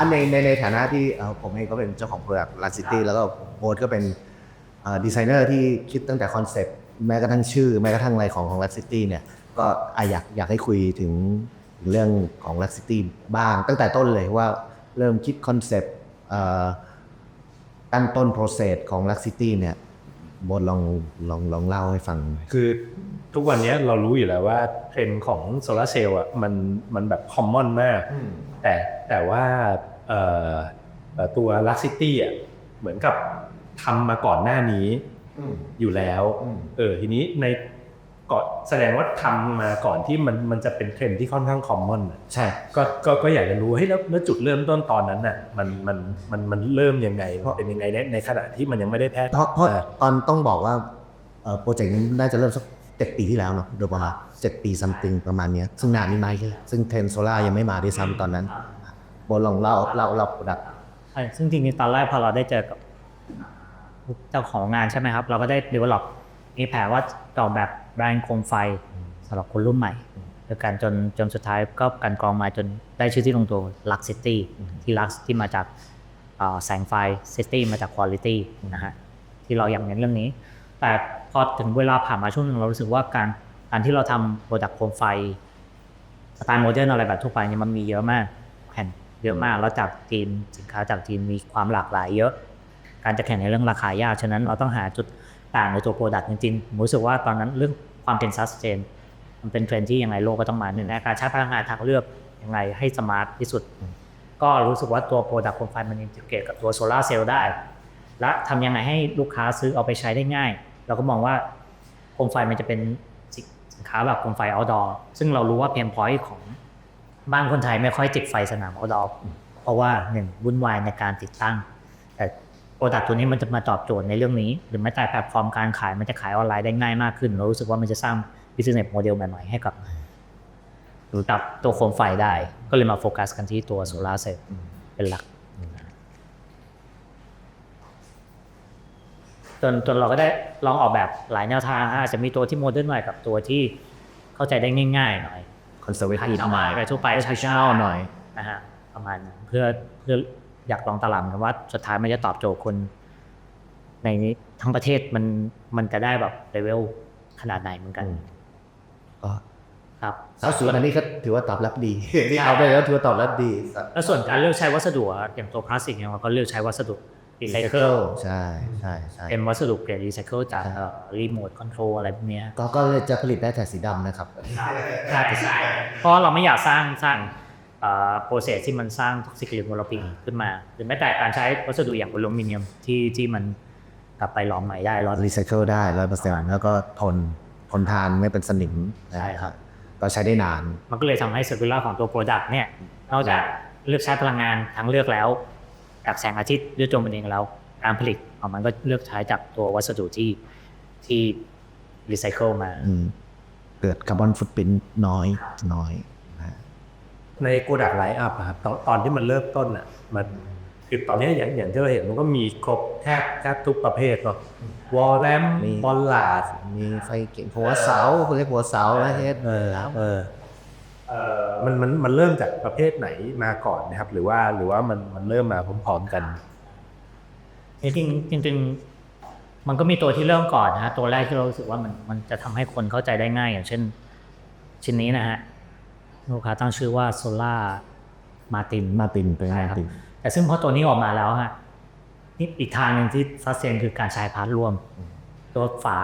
อันในในในฐานะที่เอ่อผมเองก็เป็นเจ้าของ Product l a City แล้วก็โบสก็เป็นดีไซเนอร์ที่คิดตั้งแต่คอนเซปต์แม้กระทั่งชื่อ แม้กระทั่งอะไรของของ l a City เนี่ยก็อะอยากอยากให้คุยถึงถึงเรื่องของ l a City บ้าง ตั้งแต่ต้นเลยว่าเริ่มคิดคอนเซปต์ตั้งต้น process ของ l a City เนี่ยโบสลองลองลองเล่าให้ฟัง คือทุกวันนี้เรารู้อยู่แล้วว่าเทรนด์ของโซลาร์เซลล์อะมันมันแบบคอมมอนมาก แต่แต่ว่าเอ่อเอ่อ ตัวลักซิตี้อะเหมือนกับทำมาก่อนหน้านี้อยู่แล้วอืมเออทีนี้ในก่อนแสดงว่าทำมาก่อนที่มันมันจะเป็นเทรนด์ที่ค่อนข้างคอมมอนใช่ก็ก็ก็อยากจะรู้ให้ยแล้วแล้วจุดเริ่มต้นตอนนั้นน่ะมันมันมันมันเริ่มยังไงมันเป็นยังไงในในขณะที่มันยังไม่ได้แพร่เพราะเพราะอ่าตอนต้องบอกว่าโปรเจกต์นี้น่าจะเริ่มสักเจ็ดปีที่แล้วเนาะโดยประมาณเจ็ดปีซัมติงประมาณเนี้ยซึ่งนานนี่ไม่ใช่ซึ่งเทนโซล่ายังไม่มาด้วยซ้ำตอนนั้น โบลองเล่าเล่าเล่าโปรดักใช่ซึ่งจริงๆตอนแรกพอเราได้เจอกับเจ้าของงานใช่ไหมครับ เราก็ได้ develop มีแผนว่าจะออกแบบแบรนด์โคมไฟสำหรับคนรุ่นใหม่ด้วยกันจนจนสุดท้ายก็การกรองมาจนได้ชื่อที่ลงตัว Lux City ที่ Lux ที่มาจากแสงไฟ City มาจาก Quality นะฮะที่เราอยากเน้นเรื่องนี้ แต่พอถึงเวลาผ่านมาช่วงหนึงเรารู้สึกว่าการการที่เราทำโปรดักต์โคมไฟสไตล์โมเดิร์นอะไรแบบทั่วไปเนี่ยมันมีเยอะมาก เยอะมาก แล้วจากจีนสินค้าจากจีนมีความหลากหลายเยอะ การจะแข่งในเรื่องราคายาก ฉะนั้นเราต้องหาจุดต่างในตัวโปรดักต์จริงๆผมรู้สึกว่าตอนนั้นเรื่องความเป็นซัสเ i นมันเป็นเทรนด์ที่ยังไงโลกก็ต้องมาหนึ่งในการใช้พลังงานทางเลือกยังไงให้สมาร์ทที่สุด ก็รู้สึกว่าตัวโปรดักต์โคมไฟมันอินทิเกตกับตัวโซลาเซลล์ได้ และทำยังไงให้ลูกค้าซื้อเอาไปใช้ได้ง่าย เราก็มองว่าโคมไฟมันจะเป็นสินค้าแบบโคมไฟ outdoor ซึ่งเรารู้ว่าเพนพอยต์ของ บ้านคนไทยไม่ค่อยติดไฟสนามเอาดอเพราะว่าหนึ่งวุ่นวายในการติดตั้ง แต่โปรดักต์ตัวนี้มันจะมาตอบโจทย์ในเรื่องนี้ หรือแม้แต่แพลตฟอร์มการขายมันจะขายออนไลน์ได้ง่ายมากขึ้น เรารู้สึกว่ามันจะสร้าง business model ใหม่ๆให้กับกับตัวโคมไฟได้ ก็เลยมาโฟกัสกันที่ตัวโซลาร์เซลล์เป็นหลักจนจนเราก็ได้ลองออกแบบหลายแนวทางฮะอาจจะมีตัวที่โมเดิร์นหน่อยกับตัวที่เข้าใจได้ง่ายๆหน่อย คอนเซอร์เวทีฟหน่อยไปทั่วไปใช้ชาหน่อยนะฮะประมาณนั้นเพื่อเพื่ออยากลองตลาดกันว่าสุดท้ายมันจะตอบโจทย์คน ในนี้ทั้งประเทศมันมันจะได้แบบเลเวลขนาดไหนเหมือนกันอืมก็ครับสาวสวยอันนี้ก็ถือว่าตอบรับดีที่เอาไปแล้วถือว่าตอบรับดี แล้วส่วนการเลือกใช้วัสดุอะอย่างตัวพลาสติกเนี่ยเราก็เลือกใช้วัสดุ รีไซเคิลใช่ใช่ใช่เป็นวัสดุเกรดรีไซเคิลจากรีโมทคอนโทรลอะไรพวกเนี้ยก็ก็เลยจะผลิตได้แต่สีดำนะครับเพราะเราไม่อยากสร้างสร้างโปรเซสที่มันสร้างท็อกซิกหรือมลพิษขึ้นมา หรือแม้แต่การใช้วัสดุอย่างอลูมิเนียมที่ที่มันกลับไปหลอมใหม่ได้ร้อยรีไซเคิลได้ร้อยเปอร์เซ็นต์แล้วก็ทนทนทานไม่เป็นสนิมนะใช่ครับก็ใช้ได้นาน มันก็เลยทำให้เซอร์คูลาของตัวโปรดักต์เนี่ยนอกจากเลือกใช้พลังงานทางเลือกแล้ว จากแสงอาทิตย์ด้วยตัวมันเองแล้วการผลิตของมันก็เลือกใช้จากตัววัสดุที่ที่รีไซเคิลมาอืมเกิดคาร์บอนฟุตปรินน้อยน้อยนะฮะในโกดักไลฟ์อัพครับตอนตอนที่มันเริ่มต้นอะมันคือตอนนี้อย่างอย่างที่เราเห็นมันก็มีครบแทบแทบทุกประเภทเนาะวอลแรมบอลลาดมีไฟเก่งหัวเสาเขาเรียกหัวเสานะเฮ็ดเออเออเออ มันมันมันเริ่มจากประเภทไหนมาก่อนนะครับ หรือว่าหรือว่ามันมันเริ่มมาพร้อมๆกันจริงๆจริงๆมันก็มีตัวที่เริ่มก่อนนะฮะตัวแรกที่เรารู้สึกว่ามันมันจะทำให้คนเข้าใจได้ง่าย อย่างเช่น ชิ้นนี้นะฮะลูกค้าตั้งชื่อว่าโซล่ามาตินมาตินเป็นใช่มาครับตินแต่ซึ่งพอตัวนี้ออกมาแล้วฮะนี่อีกทางหนึ่งที่ซัสเซนคือการใช้พาร์ทร่วม ตัวฝา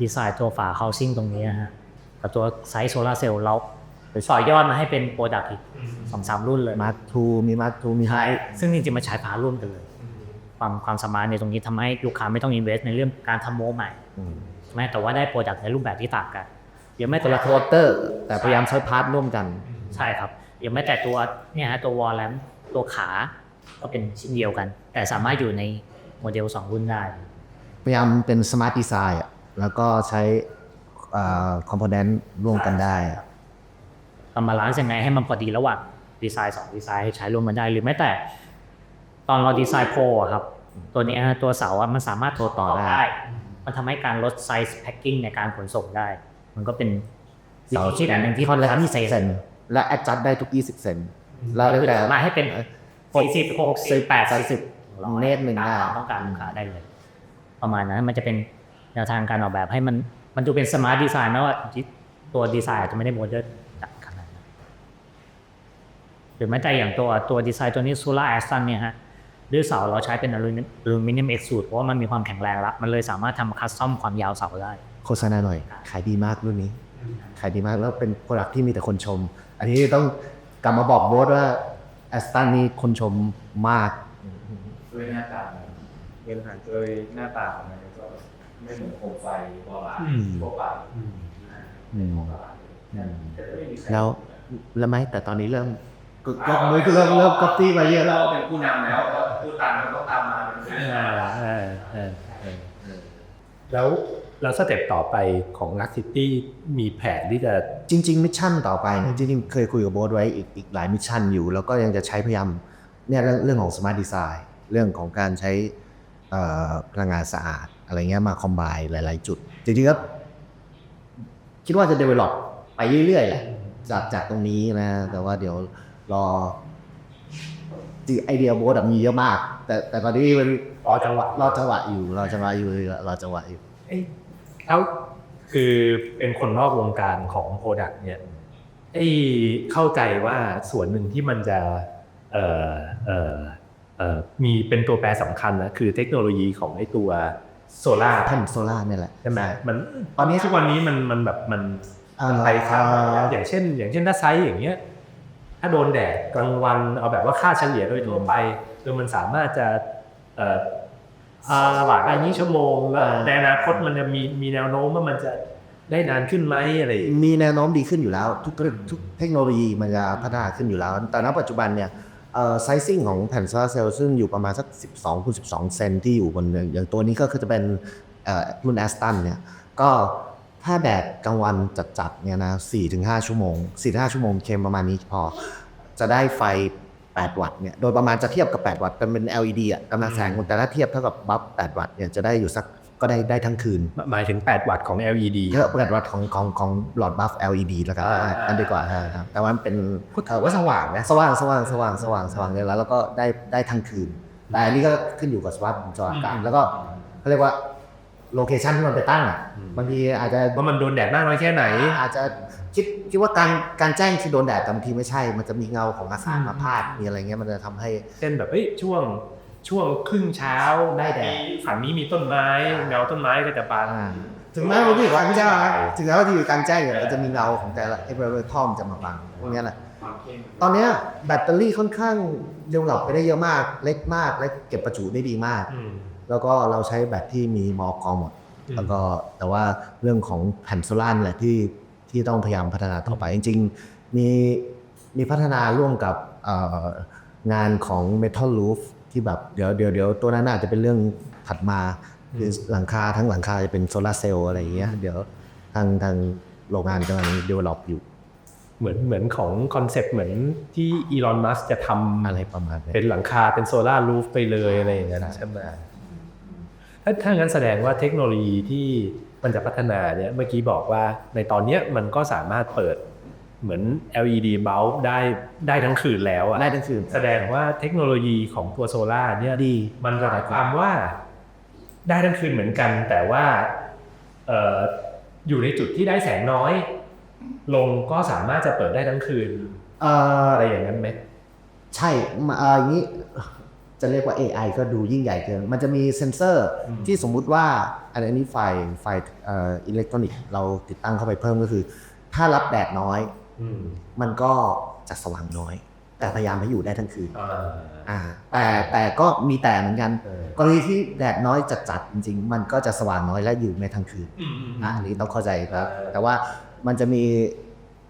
ดีไซน์ตัวฝา housing ตรงนี้นะฮะกับตัวไซส์โซลาเซลล์เรา ไปต่อยอดมาให้เป็นโปรดักต์อีกสองสามรุ่นเลยมาร์คทูมีมาร์คทูมีไฮใช่ซึ่งจริงๆมันใช้พาร์ทร่วมกันเลย ความความสามารถในตรงนี้ทำให้ลูกค้าไม่ต้องอินเวสในเรื่องการทำโมใหม่ใช่ไหมแต่ว่าได้โปรดักต์ในรูปแบบที่ต่างกันเดี๋ยวไม่คนแต่ละละโทเตอร์ แต่พยายามใช้พาร์ทร่วมกัน ใช่ครับยังไม่แต่ตัวเนี่ยฮะตัววอลแลมตัวขาก็เป็นชิ้นเดียวกัน แต่สามารถอยู่ในโมเดล2รุ่นได้พยายามเป็นสมาร์ทดีไซน์อะแล้วก็ใช้คอมโพเนนต์ร่วมกันได้อะ ทำมาล้านซ์ยังไงให้มันพอดีระหว่างดีไซน์สองดีไซน์ให้ใช้ร่วมกันได้หรือแม้แต่ ตอนเราดีไซน์โพลอะครับ ตัวเนี้ยตัวเสาอะมันสามารถโทรต่อได้ มันทำให้การลดไซส์แพ็คกิ้งในการขนส่งได้ มันก็เป็นเสาที่อันหนึ่งที่เขาเลยทำพิเศษเซนและแอดจัดได้ทุก 20 เซนแล้วคือแต่มาให้เป็นโฟสี่สิบหกสิบแปดสามสิบเมตรหนึ่งได้ต้องการลูกค้าได้เลย ประมาณนั้นมันจะเป็นแนวทางการออกแบบให้มันมันดูเป็นสมาร์ทดีไซน์นะว่าตัวดีไซน์อาจจะไม่ได้โมเดิร์นจัดขนาดนั้น หรือแม้แต่อย่างตัวตัวดีไซน์ตัวนี้ Solar a s t o n เนี่ยฮะด้วยเสาเราใช้เป็นอลูมิเนียมเอ็กซ์สูดเพราะว่ามันมีความแข็งแรงละมันเลยสามารถทำคัสตอมความยาวเสาได้ โฆษณาหน่อย ขายดีมากรุ่นนี้ ขายดีมากแล้วเป็นโปรดักที่มีแต่คนชม อันนี้ต้องกลับมาบอกโบสว่าแอสตันนี่คนชมมากด้วยหน้าตาเงินหารโดยหน้าตาของมันก็ไม่เหมือนโคมไฟโบราณอืมทั่วไปอืมโบราณอืมแต่ไม่มีใครแล้วแล้วไหมแต่ตอนนี้เริ่ม ก็ก็มือก็เริ่มเริ่มก๊อปปี้มาเยอะแล้วเป็นผู้นำแล้วผู้ตามมันต้องตามมาเป็นผู้นำเออเออเออเออแล้วแล้วสเต็ปต่อไปของ Lux City มีแผนที่จะจริง ๆ มิชชั่นต่อไปเนี่ยจริงๆเคยคุยกับโบสไว้อีกอีกหลายมิชชั่นอยู่ แล้วก็ยังจะใช้พยายามเนี่ยเรื่องเรื่องของสมาร์ทดีไซน์เรื่องของการใช้เอ่อพลังงานสะอาดอะไรเงี้ยมาคอมไบหลาย ๆ จุด จริงๆก็คิดว่าจะ develop ไปเรื่อยๆแหละจากจากตรงนี้นะ แต่ว่าเดี๋ยว รอจริงไอเดียโบสมีเยอะมาก แต่แต่ตอนนี้มันรอจังหวะรอจังหวะอยู่รอจังหวะอยู่รอจังหวะอยู่เอ้แล้วคือเป็นคนนอกวงการของโปรดักต์เนี่ยไอ้เข้าใจว่าส่วนหนึ่งที่มันจะเอ่อเอ่อเอ่อมีเป็นตัวแปรสำคัญนะคือเทคโนโลยีของไอ้ตัวโซล่าแผ่นโซล่าเนี่ยแหละใช่ไหมมันตอนนี้ทุกวันนี้มันมันแบบมันอ่าไปครับอ่าอย่างเช่น อย่างเช่นถ้าไซส์อย่างเงี้ย ถ้าโดนแดดกลางวันเอาแบบว่าค่าเฉลี่ยโดยทั่วไปคือมันสามารถจะเอ่ออ่าสว่างอันนี้ชั่วโมงแล้วอ่าในอนาคตมันจะมีมีแนวโน้มว่ามันจะได้นานขึ้นไหมอะไรอย่างเงี้ยมีแนวโน้มดีขึ้นอยู่แล้ว ทุกทุกเทคโนโลยีมันจะพัฒนาขึ้นอยู่แล้ว แต่ณปัจจุบันเนี่ยเอ่อไซซิ่งของแผ่นโซลาร์เซลล์ซึ่งอยู่ประมาณสัก 12คูณ12 เซนที่อยู่บนอย่างตัวนี้ก็คือจะเป็นเอ่อรุ่นแอสตันเนี่ยก็ ถ้าแดดกลางวันจัดๆเนี่ยนะ4-5ชั่วโมง4-5ชั่วโมงเคมประมาณนี้พอ จะได้ไฟ 8 วัตต์เนี่ย โดยประมาณจะเทียบกับ 8 วัตต์เป็นเป็น LED อะกำลังแสงแต่ถ้าเทียบเท่ากับบัฟ8 วัตต์เนี่ยจะได้อยู่สักก็ได้ได้ทั้งคืน หมายถึง 8 วัตต์ของ LED เยอะเปิดวัดของของของหลอดบัฟ LED แล้วกันอ่าอันดีกว่าครับแต่ว่ามันเป็นเออว่าสว่างนะสว่างสว่างสว่างสว่างสว่างเลยแล้วแล้วก็ได้ได้ทั้งคืน แต่อันนี้ก็ขึ้นอยู่กับสภาพจออากาศแล้วก็เขาเรียกว่า โลเคชันที่มันไปตั้งอะบางทีอาจจะว่ามันโดนแดดมากน้อยแค่ไหน อาจจะคิดคิดว่าการการแจ้งที่โดนแดดแต่บางทีไม่ใช่ มันจะมีเงาของอาคารมาพาดมีอะไรเงี้ยมันจะทำให้เช่นแบบเอ้ยช่วงช่วงครึ่งเช้าได้แดดมีฝั่งนี้มีต้นไม้เงาต้นไม้ก็จะบางอ่าถึงแม้ว่าที่การแจ้งนะถึงแม้ว่าที่การแจ้งเนี่ยมันจะมีเงาของแต่ละเอเวอร์ทอมจะมาบังพวกเนี้ยแหละตอนเนี้ยแบตเตอรี่ค่อนข้างเร็วหลับไปได้เยอะมาก เล็กมากและเก็บประจุได้ดีมากอืม แล้วก็เราใช้แบตที่มีมอกอหมดอืมแล้วก็แต่ว่าเรื่องของแผ่นโซล่าร์แหละที่ที่ต้องพยายามพัฒนาต่อไป จริง ๆ มีมีพัฒนาร่วมกับเอ่องานของ Metal Roof ที่แบบเดี๋ยวเดี๋ยวเดี๋ยวตัวนั้นอาจจะเป็นเรื่องถัดมาคือหลังคาทั้งหลังคาจะเป็นโซลาร์เซลล์อะไรอย่างเงี้ยเดี๋ยวทางทางโรงงานกำลัง develop อยู่ เหมือนเหมือนของคอนเซ็ปต์เหมือนที่อีลอนมัสจะทำอะไรประมาณนี้เป็นหลังคาเป็นโซลาร์รูฟไปเลยอะไรอย่างเงี้ยใช่ไหม ถ้าถ้างั้นแสดงว่าเทคโนโลยีที่มันจะพัฒนาเนี่ยเมื่อกี้บอกว่าในตอนเนี้ยมันก็สามารถเปิดเหมือน LED bulb ได้ได้ทั้งคืนแล้วอะได้ทั้งคืน แสดงว่าเทคโนโลยีของตัวโซลาร์เนี่ยดี มันหมายความว่า ได้ทั้งคืนเหมือนกัน แต่ว่าเอ่ออยู่ในจุดที่ได้แสงน้อย ลงก็สามารถจะเปิดได้ทั้งคืนเอ่ออะไรอย่างนั้นไหมใช่มาเอ่ออย่างนี้ จะเรียกว่า AI ก็ดูยิ่งใหญ่เกิน มันจะมีเซ็นเซอร์อืมที่สมมุติว่าอันนี้ไฟไฟเอ่ออิเล็กทรอนิกส์เราติดตั้งเข้าไปเพิ่มก็คือ ถ้ารับแดดน้อยอืมมันก็จะสว่างน้อย แต่พยายามให้อยู่ได้ทั้งคืนอ่าอ่าแต่แต่ก็มีแต่เหมือนกันเออกรณีที่แดดน้อยจัดๆจริง ๆ มันก็จะสว่างน้อยและอยู่ในทั้งคืนอืมอืมอะอันนี้ต้องเข้าใจครับเออแต่ว่ามันจะมี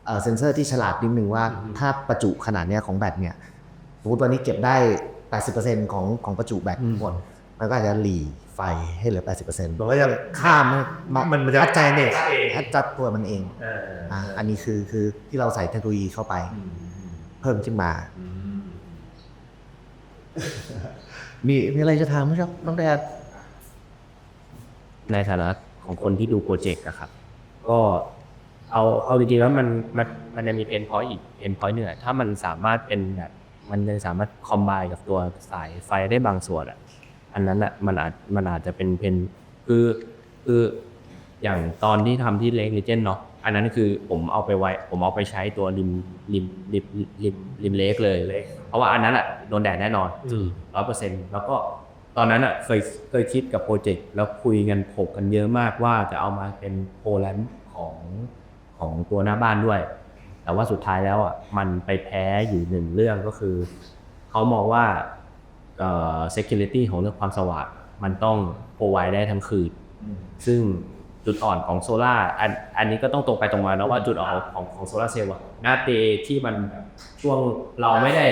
เอ่อเซ็นเซอร์ที่ฉลาดนิดนึงว่าอืมถ้าประจุขนาดเนี้ยของแบตเนี่ยสมมติวันนี้เก็บได้ 80%ของของประจุแบตอืมหมดมันก็อาจจะหลีไฟให้เหลือ 80%มันก็จะข้ามมันมันจะอัดใจเนี่ยเองอัดจัดตัวมันเองอ่าอะอันนี้คือคือที่เราใส่เทคโนโลยีเข้าไปอืมเพิ่มขึ้นมาอืมมีมีอะไรจะถามไหมครับน้องแดดในฐานะของคนที่ดูโปรเจกต์อะครับ ก็เอาเอาจริงๆแล้วมันมันมันจะมีเพนพอยต์อีกเพนพอยต์หนึ่งอะถ้ามันสามารถเป็นแบบ มันเลยสามารถคอมไบกับตัวสายไฟได้บางส่วนอะอันนั้นอะมันอาจมันอาจจะเป็นเพนคือคืออย่างตอนที่ทำที่เลกเลเจนเนาะอันนั้นคือผมเอาไปไว้ผมเอาไปใช้ตัวริมริมริมริมริมเลกเลยเพราะว่าอันนั้นอะโดนแดดแน่นอนอืมร้อยเปอร์เซ็นต์แล้วก็ตอนนั้นอะเคยเคยคิดกับโปรเจกต์แล้วคุยกันถกกันเยอะมากว่าจะเอามาเป็นโปรแลนด์ของของตัวหน้าบ้านด้วย แต่ว่าสุดท้ายแล้วอะมันไปแพ้อยู่หนึ่งเรื่องก็คือ เขามองว่าเอ่อ security ของเรื่องความสว่างมันต้องโปรไวได้ทั้งคืน ซึ่งจุดอ่อนของโซล่าอันอันนี้ก็ต้องตรงไปตรงมานะว่าจุดอ่อนของของโซลาเซลล์อะหน้าเดย์ที่มันช่วงเราไม่ได้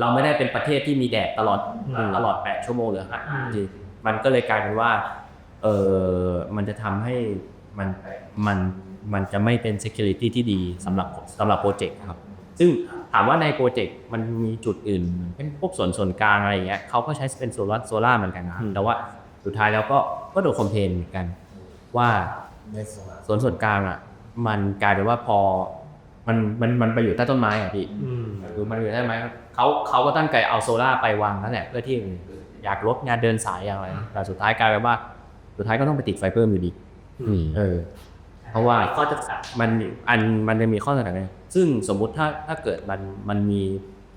เราไม่ได้เป็นประเทศที่มีแดดตลอดตลอด 8 ชั่วโมงหรือห้านาทีมันก็เลยกลายเป็นว่าเออมันจะทำให้มันมัน มันจะไม่เป็น security ที่ดีสำหรับสำหรับโปรเจกต์ครับ ซึ่งถามว่าในโปรเจกต์มันมีจุดอื่น เป็นพวกส่วนส่วนกลางอะไรอย่างเงี้ยเขาก็ใช้เป็นโซลาร์โซลาร์เหมือนกันนะครับแต่ว่าสุดท้ายแล้วก็ก็โดนคอมเพลนเหมือนกัน ว่าส่วนส่วนกลางอะ มันกลายเป็นว่าพอมันมันมันไปอยู่ใต้ต้นไม้อะพี่อืมคือมันอยู่ใต้ต้นไม้เขาเขาก็ตั้งใจเอาโซล่าร์ไปวางนั่นแหละเพื่อที่อยากลดงานเดินสายอย่างไรแต่สุดท้ายกลายเป็นว่า สุดท้ายก็ต้องไปติดไฟเพิ่มอยู่ดีอืมเออ เพราะว่าข้อจำกัดมันอันมันจะมีข้อจำกัดไงซึ่งสมมุติถ้าถ้าเกิดมันมันมี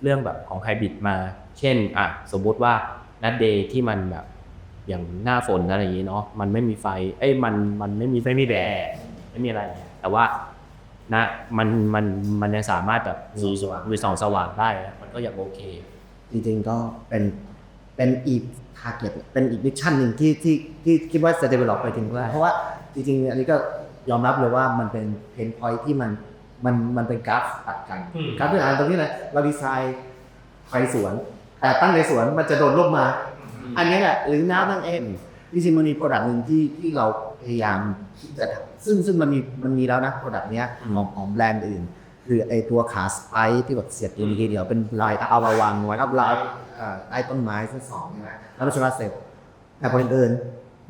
เรื่องแบบของไฮบริดมา เช่นอะสมมุติว่านัดเดย์ที่มันแบบอย่างหน้าฝนอะไรอย่างนี้เนาะมันไม่มีไฟ เอ้ยมันมันไม่มีไม่มีแดดไม่มีอะไรแต่ว่านะมันมันมันยังสามารถแบบมีสว่างมีสองสว่างได้นะมันก็ยังโอเค จริงๆก็เป็นเป็นอีกทาร์เก็ตเป็นอีกมิชชั่นหนึ่งที่ที่ที่คิดว่าจะ develop ไปถึงได้เพราะว่าจริงๆ อันนี้ก็ ยอมรับเลยว่ามันเป็นเพนพอยที่มันมันมันเป็นกราฟตัดกันอืม กราฟที่อ่านตรงนี้นะเราดีไซน์ไฟสวน แต่ตั้งในสวนมันจะโดนลมมา อันนี้แหละหรือน้ำนั่งเองจริงๆมันมีโปรดักต์หนึ่งที่ที่เราพยายามที่จะทำซึ่งซึ่งมันมีมันมีแล้วนะโปรดักต์เนี้ยของของแบรนด์อื่น คือไอตัวขาสไปซ์ที่แบบเสียบอยู่ทีเดียวเป็นลายเอามาวางไว้กับลายเอ่อใต้ต้นไม้ทั้งสองนะแล้วเป็นโซลาร์เซลล์แต่พอเอิญ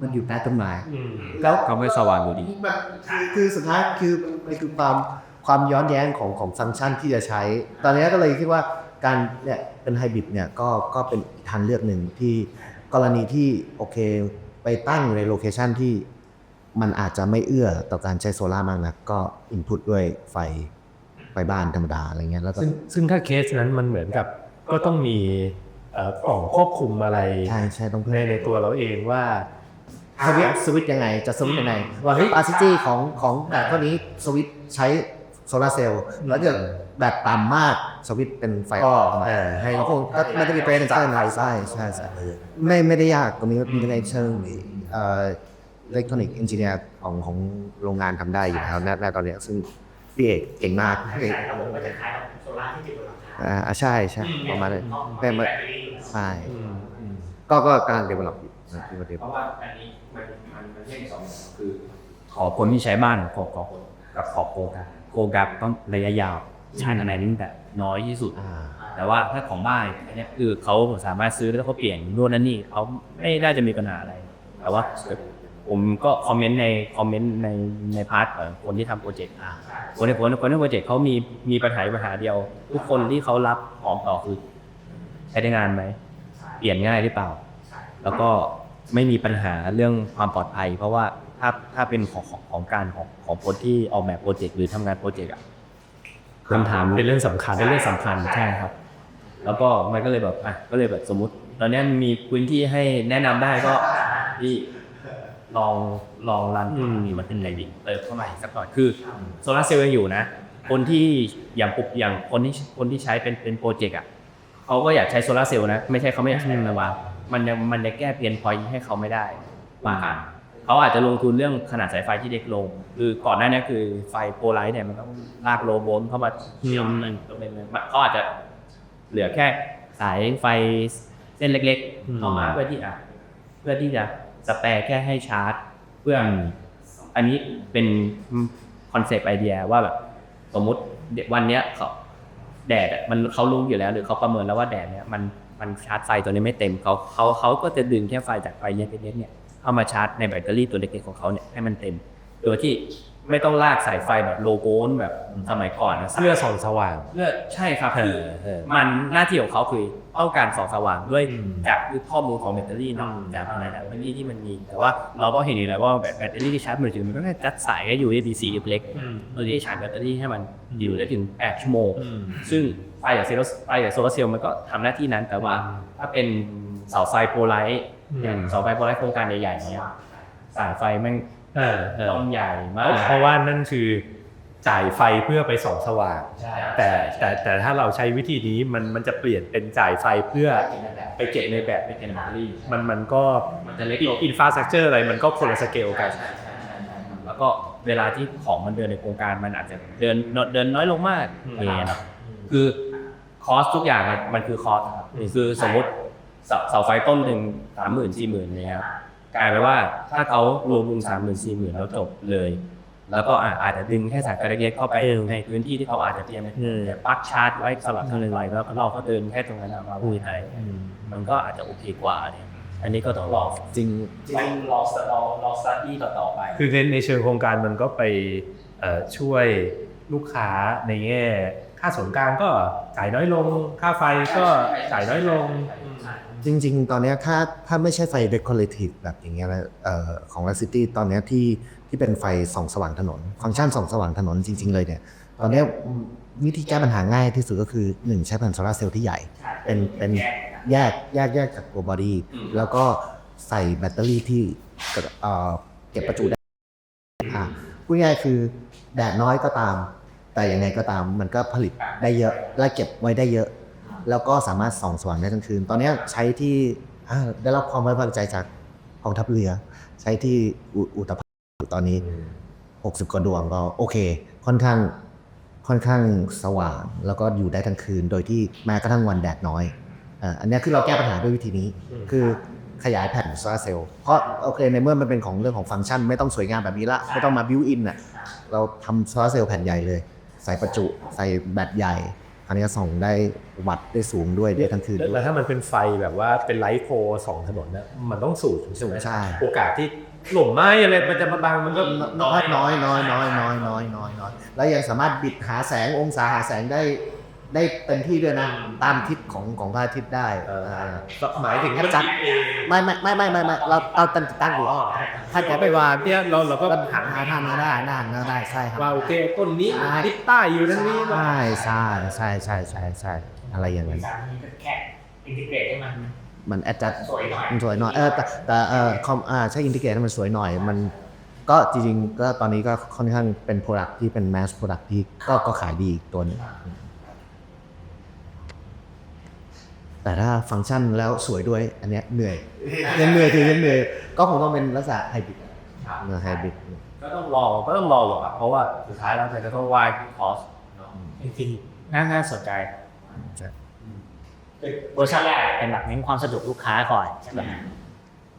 มันอยู่ใต้ต้นไม้อืมแล้วเขาไม่สว่างอยู่ดีแบบคือคือสุดท้ายคือมันคือความความย้อนแย้งของของฟังก์ชันที่จะใช้ ตอนนี้ก็เลยคิดว่าการเนี่ยเป็นไฮบริดเนี่ยก็ก็เป็นอีกทางเลือกหนึ่งที่กรณีที่โอเคไปตั้งในโลเคชันที่มันอาจจะไม่เอื้อต่อการใช้โซลาร์มากนักก็อินพุตด้วยไฟไฟบ้านธรรมดาอะไรเงี้ยแล้วก็ซึ่งซึ่งถ้าเคสนั้นมันเหมือนกับก็ต้องมีเอ่อกล่องควบคุมอะไรใช่ใช่ต้องเพิ่ในมในตัวเราเองว่า สวิตช์สวิตช์ยังไงจะสวิตช์ยังไงว่าเฮ้ย capacity ของของแบบเท่านี้สวิตช์ใช้โซลาร์เซลล์แล้วจะแบบต่ำมากสวิตช์เป็นไฟอ้อเออให้เขาคงก็มันจะมีเป็นเชิงไฟใช่ใช่ใช่ไม่ไม่ได้ยากตรงนี้มีในเชิงเอ่ออิเล็กทรอนิกส์เอนจิเนียร์ของของโรงงานทำได้อยู่แล้วณณตอนเนี้ยซึ่งพี่เอกเก่งมากพี่เอกมันจะคล้ายกับโซล่าร์ที่ติดบนหลังคาอ่าใช่ใช่ประมาณนั้นแม่มาใช่อืมอืมก็ก็กำลังเดเวลลอปอยู่ นะที่ประเทศเพราะว่าอันนี้มันมันมันแยกสองอย่างคือขอคนที่ใช้บ้านขอขอคนกับขอโคกับโคกับต้องระยะยาวชาติอะไรนี่แบบน้อยที่สุดอ่าแต่ว่าถ้าของบ้านอันเนี้ยคือเขาสามารถซื้อแล้วเขาเปลี่ยนนู่นนั่นนี่เขาไม่น่าจะมีปัญหาอะไร แต่ว่าผมก็คอมเมนต์ในคอมเมนต์ในในพาร์ทของคนที่ทำโปรเจกต์อะคนในคนคนในโปรเจกต์เขามีมีปัญหาอยู่ปัญหาเดียว ทุกคนที่เขารับของต่อคือใช้ได้งานไหม เปลี่ยนง่ายหรือเปล่า แล้วก็ไม่มีปัญหาเรื่องความปลอดภัย เพราะว่าถ้าถ้าเป็นของของของการของของคนที่ออกแบบโปรเจกต์หรือทำงานโปรเจกต์อะคำถามเป็นเรื่องสำคัญเป็นเรื่องสำคัญใช่ครับ แล้วก็มันก็เลยแบบอะก็เลยแบบสมมติ ตอนนี้มีพื้นที่ให้แนะนำได้ก็ที่ลองลองรันอืม มีมันเป็นอะไรดีเติมเข้ามาอีกสักหน่อยคือโซลาร์เซลล์ยังอยู่นะ คนที่อย่างปุบอย่างคนที่คนที่ใช้เป็นเป็นโปรเจกต์อะเขาก็อยากใช้โซลาร์เซลล์นะ ไม่ใช่เขาไม่อยากใช้มาวาง มันยังมันจะแก้เพียนพอยให้เขาไม่ได้ว่าเขาอาจจะลงทุนเรื่องขนาดสายไฟที่เล็กลง คือก่อนหน้านี้คือไฟโพลไลท์เนี่ยมันต้องลากโลโวลต์เข้ามาเชื่อมมันตรงนี้มันเขาอาจจะเหลือแค่สายไฟเส้นเล็กอืมๆเข้ามาเพื่อที่อะเพื่อที่จะสแปรแค่ให้ชาร์จ เพื่อออันนี้เป็นคอนเซปต์ไอเดียว่าแบบสมมุติเดี๋ยววันเนี้ยเขาแดดอะมันเขารู้อยู่แล้ว หรือเขาประเมินแล้วว่าแดดเนี้ยมัน มันชาร์จไฟตัวนี้ไม่เต็มเขาเขาเขาก็จะดึงแค่ไฟจากไฟเล็กๆเนี่ยเข้ามาชาร์จในแบตเตอรี่ตัวเล็กๆของเขาเนี่ยให้มันเต็ม โดยที่ไม่ต้องลากสายไฟแบบโลโก้แบบสมัยก่อนนะเพื่อส่องสว่างเพื่อใช่ครับเอคืออเออมันหน้าที่ของเขาคือต้องการส่องสว่างด้วยอืมจากข้อมูลของแบตเตอรี่เนาะอืมจากอะไรนะแบตเตอรี่ที่มันมีแต่ว่าเราก็เห็นอยู่แล้วว่าแบตเตอรี่ที่ชาร์จมือถือมันก็แค่จัดสายก็ USB-C เล็กๆเราที่ชาร์จแบตเตอรี่ให้มันอยู่ได้ถึง8ชั่วโมงอืมซึ่ง ไฟจากเซลล์ไฟจากโซลาร์เซลล์มันก็ทำหน้าที่นั้นแต่ว่าถ้าเป็นเสาไฟโพลไลท์อืมอย่างเสาไฟโพลไลท์โครงการใหญ่ๆเนี้ยสายไฟแม่งเออเออต้องใหญ่มาเพกราะเพราะว่านั่นคือจ่ายไฟเพื่อไปส่องสว่างใช่แต่แต่แต่ถ้าเราใช้วิธีนี้มันมันจะเปลี่ยนเป็นจ่ายไฟเพื่อไปเก็บในแบบเป็นแบตเตอรี่มันมันก็มันจะเล็กลงอินฟราสตรักเจอร์อะไรมันก็คนละสเกลกัน แล้วก็เวลาที่ของมันเดินในโครงการมันอาจจะเดินเดินน้อยลงมากอืมอย่างเงี้ยครับคือ คอสทุกอย่างมันมันคือคอสครับคือสมมติเสาเสาไฟต้นหนึ่งสามหมื่นสี่หมื่นเนี่ยครับกลายไปนว่าถ้าเขารวมวงสามหมื่นสี่หมื่นแล้วจบเลย แล้วก็อะอาจจะดึงแค่สายไฟเล็กๆเข้าไปในพื้นที่ที่เขาอาจจะเตรียมไว้แต่ปลั๊กชาร์จไว้สลับกันเลยๆแล้วเราก็เดินแค่ตรงนั้นอะมาพูดไทยมันก็อาจจะโอเคกว่าเนี่ยอันนี้ก็ต้องรอ จริงต้องรอสรอรอสตัดดี้ต่อๆไป คือในในเชิงโครงการมันก็ไปเอ่อช่วยลูกค้าในแง่ ค่าส่วนกลางก็จ่ายน้อยลง ค่าไฟก็จ่ายน้อยลง จริง ๆ ตอนเนี้ยถ้าถ้าไม่ใช่ไฟ decorative แบบอย่างเงี้ยนะเอ่อของ l a c i t y ตอนเนี้ยที่ที่เป็นไฟส่องสว่างถนน ฟังก์ชันส่องสว่างถนนจริง ๆ เลยเนี่ย ตอนเนี้ยวิธีแก้ปัญหาง่ายที่สุดก็คือ1ใช้แผ่นโซลาร์เซลล์ที่ใหญ่ เป็นเป็นแยกแยกแยกจากตัวบอดี้แล้วก็ใส่แบตเตอรี่ที่เอ่อเก็บประจุได้อะพูดง่ายๆคือแดดน้อยก็ตาม แต่ยังไงก็ตามมันก็ผลิตได้เยอะและเก็บไว้ได้เยอะ แล้วก็สามารถส่องสว่างได้ทั้งคืน ตอนเนี้ยใช้ที่อ่าได้รับความไว้วางใจจากกองทัพเรือ ใช้ที่อุอุตภาวตอนนี้ 60กว่าดวงก็โอเค ค่อนข้างค่อนข้างสว่าง แล้วก็อยู่ได้ทั้งคืน โดยที่แม้กระทั่งวันแดดน้อยอ่าอันเนี้ยคือเราแก้ปัญหาด้วยวิธีนี้ คือขยายแผ่นโซลาร์เซลล์เพราะโอเคในเมื่อมันเป็นของเรื่องของฟังก์ชัน ไม่ต้องสวยงามแบบนี้ละ ไม่ต้องมาบิวอินอะเราทำโซลาร์เซลล์แผ่นใหญ่เลย ใส่ประจุ ใส่แบตใหญ่ อันนี้ส่องได้วัดได้สูงด้วยได้ทั้งคืนด้วย แล้วถ้ามันเป็นไฟแบบว่าเป็นไลท์โพสองถนนเนี่ยมันต้องสูงใช่ไหมใช่โอกาสที่หล่มไม้อะไรมันจะมาบังมันก็น้อยน้อยน้อยน้อยน้อยน้อยน้อยแล้วยังสามารถบิดหาแสงองศาหาแสงได้ ได้เต็มที่ด้วยนะ ตามทิศของของพระอาทิตย์ได้เอออ่า หมายถึงจัดไม่ไม่ไม่ไม่ไม่ไม่เราเราตั้งตั้งอยู่ถ้าจะไปว่าเนี่ยเราเราก็ก็หันหาทางมาได้ได้ได้ได้ใช่ครับ ว่าโอเคต้นนี้ทิศใต้อยู่ทางนี้ใช่ใช่ใช่ใช่ใช่ใช่อะไรอย่างนั้น สามีเป็นแค่อินทิเกรตให้มันมันแอดจัด สวยหน่อยมันสวยหน่อย เออ แต่แต่เออคอมอ่าใช่อินทิเกรตให้มันสวยหน่อย มันก็จริงๆ ก็ตอนนี้ก็ค่อนข้างเป็นโปรดักที่เป็นแมสโปรดักที่ก็ก็ขายดีอีกตัวหนึง แต่ถ้าฟังก์ชันแล้วสวยด้วยอันเนี้ยเหนื่อยยังเหนื่อยคือยังเหนื่อยก็คงต้องเป็นลักษณะไฮบริดไฮบริดก็ต้องรอก็ต้องรอหรอกอะเพราะว่าสุดท้ายแล้วมันจะต้องวายคอสจริงๆน่าน่าสนใจเวอร์ชันแรกเป็นแบบเน้นความสะดวกลูกค้าก่อนใช่ไหม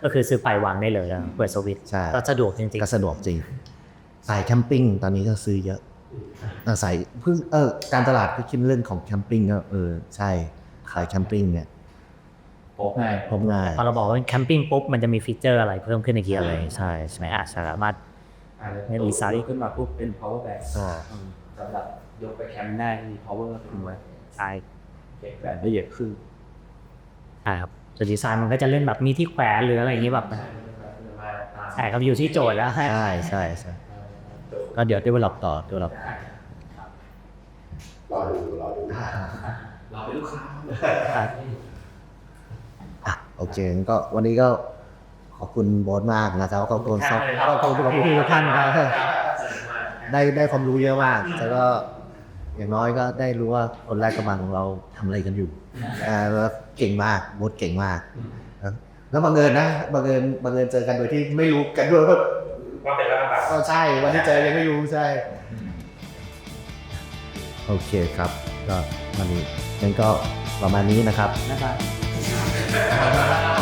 ก็คือซื้อไปวางได้เลยแล้วเปิดสวิตช์ใช่ก็สะดวกจริงก็สะดวกจริงสายแคมปิ้งตอนนี้ก็ซื้อเยอะเออสายเพิ่งเออการตลาดก็คิดเรื่องของแคมปิ้งก็เออใช่ สายแคมปิ้งเนี่ยโป๊ะง่าย พบง่ายๆพอเราบอกว่าแคมปิ้งปุ๊บมันจะมีฟีเจอร์อะไรเพิ่มขึ้นในเกียร์เลยใช่ใช่ไหมอาจจะสามารถให้รีซารี่ขึ้นมาปุ๊บเป็น power bank อ่าสำหรับยกไปแคมป์ได้มี power ขึ้นมาใช่เก็บแบบละเอียดขึ้นใช่ครับส่วนดีไซน์มันก็จะเล่นแบบมีที่แขวนหรืออะไรอย่างนี้แบบใช่ครับอยู่ที่โจทย์แล้วใช่ใช่ใช่ก็เดี๋ยว develop ต่อ develop เราเป็นลูกค้าอะโอเคงั้นก็วันนี้ก็ขอบคุณโบสมากนะครับขอบคุณซอฟขอบคุณขอบคุณทุกท่านครับได้ได้ความรู้เยอะมากแล้วก็อย่างน้อยก็ได้รู้ว่าคนแรกกำลังของเราทำอะไรกันอยู่อ่าแล้วเก่งมากโบสเก่งมากนะแล้วบังเอิญนะบังเอิญบังเอิญเจอกันโดยที่ไม่รู้กันด้วยว่าว่าเป็นรัฐบาล ก็ใช่วันที่เจอยังไม่รู้ใช่ โอเคครับ ก็วันนี้ งั้นก็ประมาณนี้นะครับ นะครับ